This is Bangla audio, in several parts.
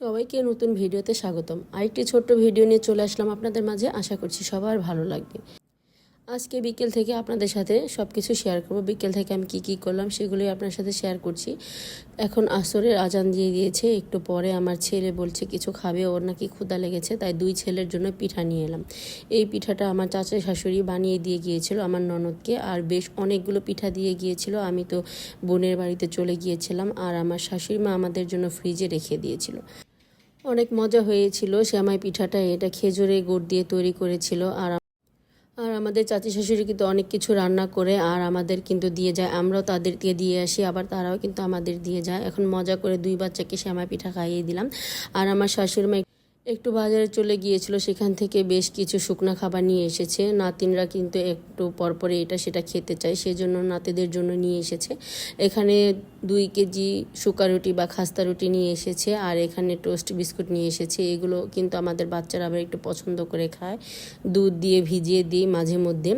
সবাইকে নতুন ভিডিওতে স্বাগতম। আরেকটি ছোট্ট ভিডিও নিয়ে চলে আসলাম আপনাদের মাঝে। আশা করছি সবার ভালো লাগবে। আজকে বিকেল থেকে আপনাদের সাথে সব কিছু শেয়ার করব। বিকেল থেকে আমি কি কি করলাম সেগুলোই আপনার সাথে শেয়ার করছি। এখন আসরের আজান দিয়ে দিয়েছে। একটু পরে আমার ছেলে বলছে, কিছু খাবে? ওর নাকি ক্ষুদা লেগেছে, তাই দুই ছেলের জন্য পিঠা নিয়ে এলাম। এই পিঠাটা আমার চাচা শাশুড়ি বানিয়ে দিয়ে গিয়েছিল আমার ননদকে। আর বেশ অনেকগুলো পিঠা দিয়ে গিয়েছিল। আমি তো বোনের বাড়িতে চলে গিয়েছিলাম। আর আমার শাশুড়ি মা আমাদের জন্য ফ্রিজে রেখে দিয়েছিল। অনেক মজা হয়েছিল। শ্যামাই পিঠাটা, এটা খেজুরে গুড় দিয়ে তৈরি করেছিল। আর আর আমাদের চাচি শাশুড়ি কিন্তু অনেক কিছু রান্না করে, আর আমাদের কিন্তু দিয়ে যায়। আমরাও তাদেরকে দিয়ে আসি, আবার তারাও কিন্তু আমাদের দিয়ে যায়। এখন মজা করে দুই বাচ্চাকে শ্যামা পিঠা খাইয়ে দিলাম। আর আমার শাশুড়ি মা একটু বাজারে চলে গিয়েছিল, সেখান থেকে বেশ কিছু শুকনা খাবার নিয়ে এসেছে। নাতিনরা কিন্তু একটু পরপরে এটা সেটা খেতে চায়, সেজন্য নাতিদের জন্য নিয়ে এসেছে। এখানে দুই কেজি শুকা রুটি বা খাস্তা রুটি নিয়ে এসেছে, আর এখানে টোস্ট বিস্কুট নিয়ে এসেছে। এগুলো কিন্তু আমাদের বাচ্চারা আবার একটু পছন্দ করে খায়। দুধ দিয়ে ভিজিয়ে দিই মাঝে মধ্যে।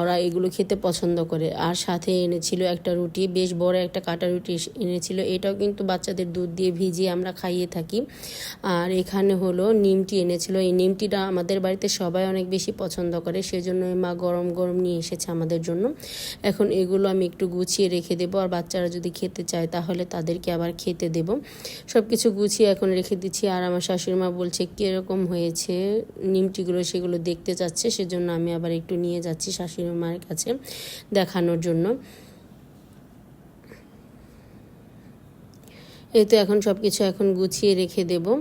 ওরা এগুলো খেতে পছন্দ করে। আর সাথে এনেছিল একটা রুটি, বেশ বড় একটা কাটা রুটি এনেছিল। এটাও কিন্তু বাচ্চাদের দুধ দিয়ে ভিজিয়ে আমরা খাইয়ে থাকি। আর এখানে হলো নিমটি এনেছিল। এই নিমটিটা আমাদের বাড়িতে সবাই অনেক বেশি পছন্দ করে, সেজন্য মা গরম গরম নিয়ে এসেছে আমাদের জন্য। এখন এগুলো আমি একটু গুছিয়ে রেখে দেবো। আর বাচ্চারা যদি খেতে চায়, তাহলে তাদেরকে আবার খেতে দেব। সব কিছু গুছিয়ে এখন রেখে দিচ্ছি। আর আমার শাশুড়ি মা বলছে, কীরকম হয়েছে নিমটিগুলো সেগুলো দেখতে চাচ্ছে, সেজন্য আমি আবার একটু নিয়ে যাচ্ছি শাশুড়িমার কাছে দেখানোর জন্য। এই তো এখন সব কিছু এখন গুছিয়ে রেখে দেবো।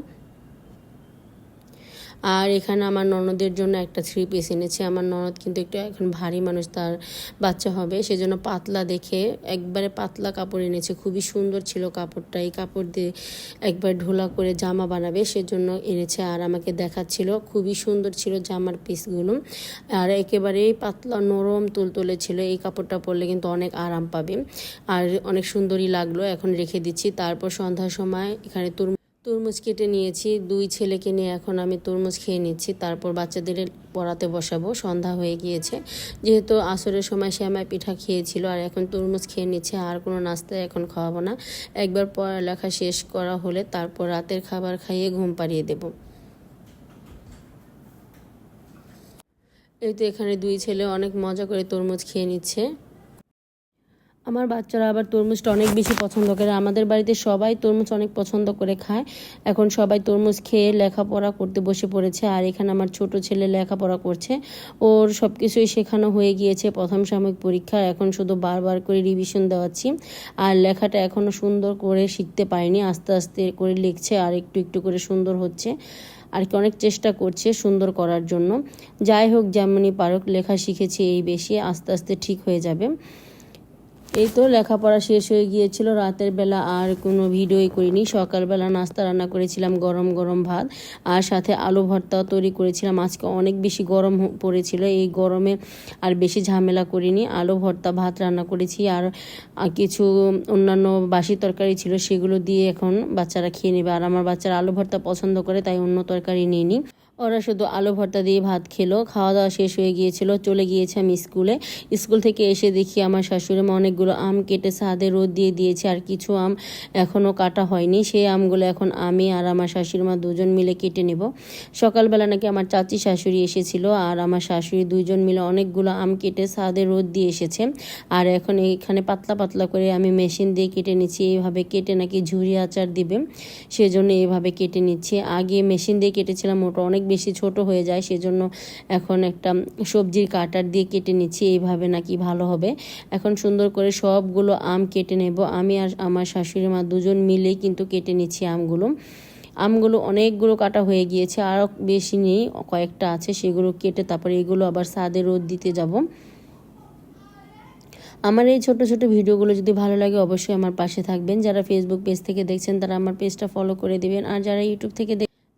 আর এখানে আমার ননদের জন্য একটা থ্রি পিস এনেছে। আমার ননদ কিন্তু একটু এখন ভারী মানুষ, তার বাচ্চা হবে। সেজন্য পাতলা দেখে একবারে পাতলা কাপড় এনেছে। খুবই সুন্দর ছিল কাপড়টা। এই কাপড় দিয়ে একবার ঢোলা করে জামা বানাবে, সেজন্য এনেছে। আর আমাকে দেখাচ্ছিল, খুবই সুন্দর ছিল জামার পিসগুলো। আর একেবারেই পাতলা, নরম, তুলতুলে ছিল। এই কাপড়টা পরলে কিন্তু অনেক আরাম পাবে। আর অনেক সুন্দরই লাগল। এখন রেখে দিচ্ছি। তারপর সন্ধ্যার সময় এখানে তুর তরমুজ কেটে নিয়েছি, দুই ছেলেকে নিয়ে এখন আমি তরমুজ খেয়ে নিচ্ছি। তারপর বাচ্চাদের পড়াতে বসাবো, সন্ধ্যা হয়ে গিয়েছে। যেহেতু আসরের সময় শ্যামাই পিঠা খেয়েছিল আর এখন তরমুজ খেয়ে নিচ্ছে, আর কোনো নাস্তা এখন খাওয়াবো না। একবার পড়ালেখা শেষ করা হলে তারপর রাতের খাবার খাইয়ে ঘুম পাড়িয়ে দেব। এই তো এখানে দুই ছেলে অনেক মজা করে তরমুজ খেয়ে নিচ্ছে। আমার বাচ্চারা আবার তরমুজটা অনেক বেশি পছন্দ করে। আমাদের বাড়িতে সবাই তরমুজ অনেক পছন্দ করে খায়। এখন সবাই তরমুজ খেয়ে লেখাপড়া করতে বসে পড়েছে আর এখানে আমার ছোট ছেলে লেখাপড়া করছে। ওর সব কিছুই শেখানো হয়ে গিয়েছে প্রথম সাময়িক পরীক্ষা। এখন শুধু বারবার করে রিভিশন দেওয়াচ্ছি। আর লেখাটা এখনও সুন্দর করে শিখতে পারিনি। আস্তে আস্তে করে লিখছে আর একটু একটু করে সুন্দর হচ্ছে। আর কি অনেক চেষ্টা করছে সুন্দর করার জন্য। যাই হোক, যেমনই পারক, লেখা শিখেছে এই বেশি। আস্তে আস্তে ঠিক হয়ে যাবে। এই তো লেখাপড়া শেষ হয়ে গিয়েছিল রাতের বেলা, আর কোনো ভিডিওই করিনি। সকালবেলা নাস্তা রান্না করেছিলাম, গরম গরম ভাত, আর সাথে আলু ভর্তাও তৈরি করেছিলাম। আজকে অনেক বেশি গরম পড়েছিল, এই গরমে আর বেশি ঝামেলা করিনি। আলু ভর্তা, ভাত রান্না করেছি, আর কিছু অন্যান্য বাসি তরকারি ছিল, সেগুলো দিয়ে এখন বাচ্চারা খেয়ে নেবে। আর আমার বাচ্চারা আলু ভর্তা পছন্দ করে, তাই অন্য তরকারি নিয়ে নিই ওরা শুধু আলু ভর্তা দিয়ে ভাত খেলো খাওয়া দাওয়া শেষ হয়ে গিয়েছিল, চলে গিয়েছে আমি স্কুলে। স্কুল থেকে এসে দেখি আমার শাশুড়ি মা অনেকগুলো আম কেটে সাদে রোদ দিয়ে দিয়েছে আর কিছু আম এখনও কাটা হয়নি। সেই আমগুলো এখন আমি আর আমার শাশুড়ি মা দুজন মিলে কেটে নেব। সকালবেলা নাকি আমার চাচি শাশুড়ি এসেছিল আর আমার শাশুড়ি দুজন মিলে অনেকগুলো আম কেটে সাদে রোদ দিয়ে এসেছে। আর এখন এখানে পাতলা পাতলা করে আমি মেশিন দিয়ে কেটে নিচ্ছি, এইভাবে কেটে নাকি ঝুরি আচার দিবে, সেজন্য এইভাবে কেটে নিচ্ছি। আগে মেশিন দিয়ে কেটেছিলাম, ওটা অনেক বেশি ছোট হয়ে যায়, সেজন্য এখন একটা সবজির কাটার দিয়ে কেটে নিচ্ছি, এইভাবে নাকি ভালো হবে। এখন সুন্দর করে সবগুলো আম কেটে নেব। আমি আর আমার শাশুড়ি মা দুজন মিলেই কিন্তু কেটে নিচ্ছি আমগুলো। আমগুলো অনেকগুলো কাটা হয়ে গিয়েছে, আরও বেশি নেই, কয়েকটা আছে, সেগুলো কেটে তারপরে এগুলো আবার সাদে রোদ দিতে যাব। আমার এই ছোট ছোট ভিডিওগুলো যদি ভালো লাগে অবশ্যই আমার পাশে থাকবেন। যারা ফেসবুক পেজ থেকে দেখছেন তারা আমার পেজটা ফলো করে দেবেন। আর যারা ইউটিউব থেকে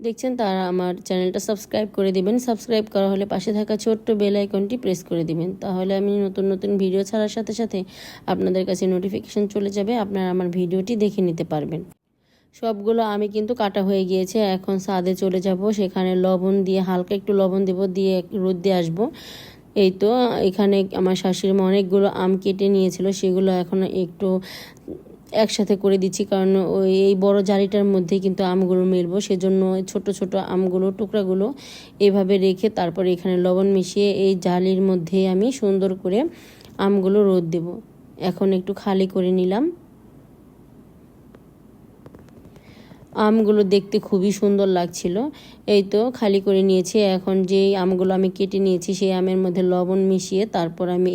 দেখছেন, তারা আমার চ্যানেলটা সাবস্ক্রাইব করে দিবেন। সাবস্ক্রাইব করা হলে পাশে থাকা ছোট্ট বেল আইকনটি প্রেস করে দিবেন। তাহলে আমি নতুন নতুন ভিডিও ছাড়ার সাথে সাথে আপনাদের কাছে নোটিফিকেশান চলে যাবে। আপনারা আমার ভিডিওটি দেখে নিতে পারবেন। সবগুলো আমি কিন্তু কাটা হয়ে গিয়েছে। এখন সাদে চলে যাব। সেখানে লবণ দিয়ে, হালকা একটু লবণ দেব, দিয়ে রোদ দিয়ে আসব। এই তো, এখানে আমার শাশুড়ি মা অনেকগুলো আম কেটে নিয়েছিল। সেগুলো এখন একটু একসাথে করে দিচ্ছি, কারণ ওই, এই বড় জালিটার মধ্যে কিন্তু আমগুলো মেলবো। সেজন্য ছোট ছোট আমগুলো, টুকরাগুলো এভাবে রেখে তারপরে এখানে লবণ মিশিয়ে এই জালির মধ্যে আমি সুন্দর করে আমগুলো রোদ দেব। এখন একটু খালি করে নিলাম। আমগুলো দেখতে খুবই সুন্দর লাগছিল। এই তো খালি করে নিয়েছি। এখন যে আমগুলো আমি কেটে নিয়েছি, সেই আমের মধ্যে লবণ মিশিয়ে তারপর আমি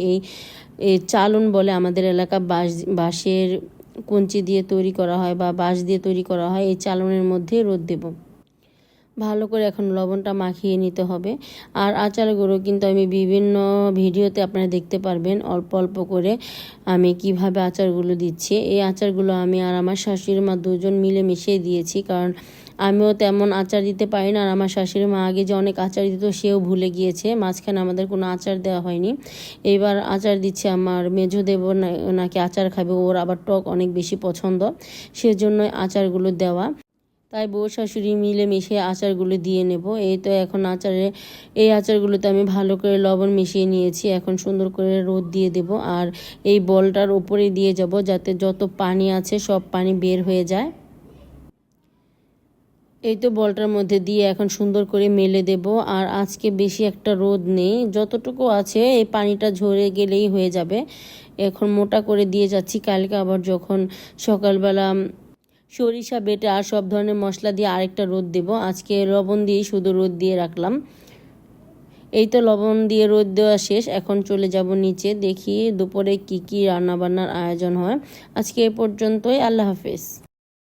এই চালন বলে আমাদের এলাকা বাঁশ, বাঁশের কঞ্চি দিয়ে তৈরি করা হয় বা বাঁশ দিয়ে তৈরি করা হয়, এই চালনের মধ্যে রোদ দেব। ভালো করে এখন লবণটা মাখিয়ে নিতে হবে। আর আচারগুলো কিন্তু আমি বিভিন্ন ভিডিওতে আপনারা দেখতে পারবেন। অল্প অল্প করে আমি কীভাবে আচারগুলো দিচ্ছি। এই আচারগুলো আমি আর আমার শাশুড়ি মা দুজন মিলে মিশিয়ে দিয়েছি। কারণ আমিও তেমন আচার দিতে পারি না আর আমার শাশুড়ি মা আগে যে অনেক আচার দিত, সেও ভুলে গিয়েছে। মাঝখানে আমাদের কোনো আচার দেওয়া হয়নি। এইবার আচার দিচ্ছে আমার মেজো দেব নাকি আচার খাবে, ওর আবার টক অনেক বেশি পছন্দ। সেজন্য আচারগুলো দেওয়া। তাই বউ শাশুড়ি মিলে মিশে আচারগুলো দিয়ে নেব। এই তো এখন আচারে, এই আচারগুলোতে আমি ভালো করে লবণ মিশিয়ে নিয়েছি। এখন সুন্দর করে রোদ দিয়ে দেব। আর এই বলটার উপরে দিয়ে যাব, যাতে যত পানি আছে সব পানি বের হয়ে যায়। এই তো বলটার মধ্যে দিয়ে এখন সুন্দর করে মেলে দেব, আর আজকে বেশি একটা রোদ নেই। যতটুকু আছে, এই পানিটা ঝরে গেলেই হয়ে যাবে। এখন মোটা করে দিয়ে যাচ্ছি। কালকে আবার যখন সকালবেলা সরিষা বেটে আর সব ধরনের মশলা দিয়ে আরেকটা রোদ দেব, আজকে লবণ দিয়ে শুধু রোদ দিয়ে রাখলাম। এই তো লবণ দিয়ে রোদ দেওয়া শেষ। এখন চলে যাব নিচে, দেখি দুপুরে কি কি রান্নাবান্নার আয়োজন হয়। আজকে এ পর্যন্তই, আল্লাহ হাফেজ।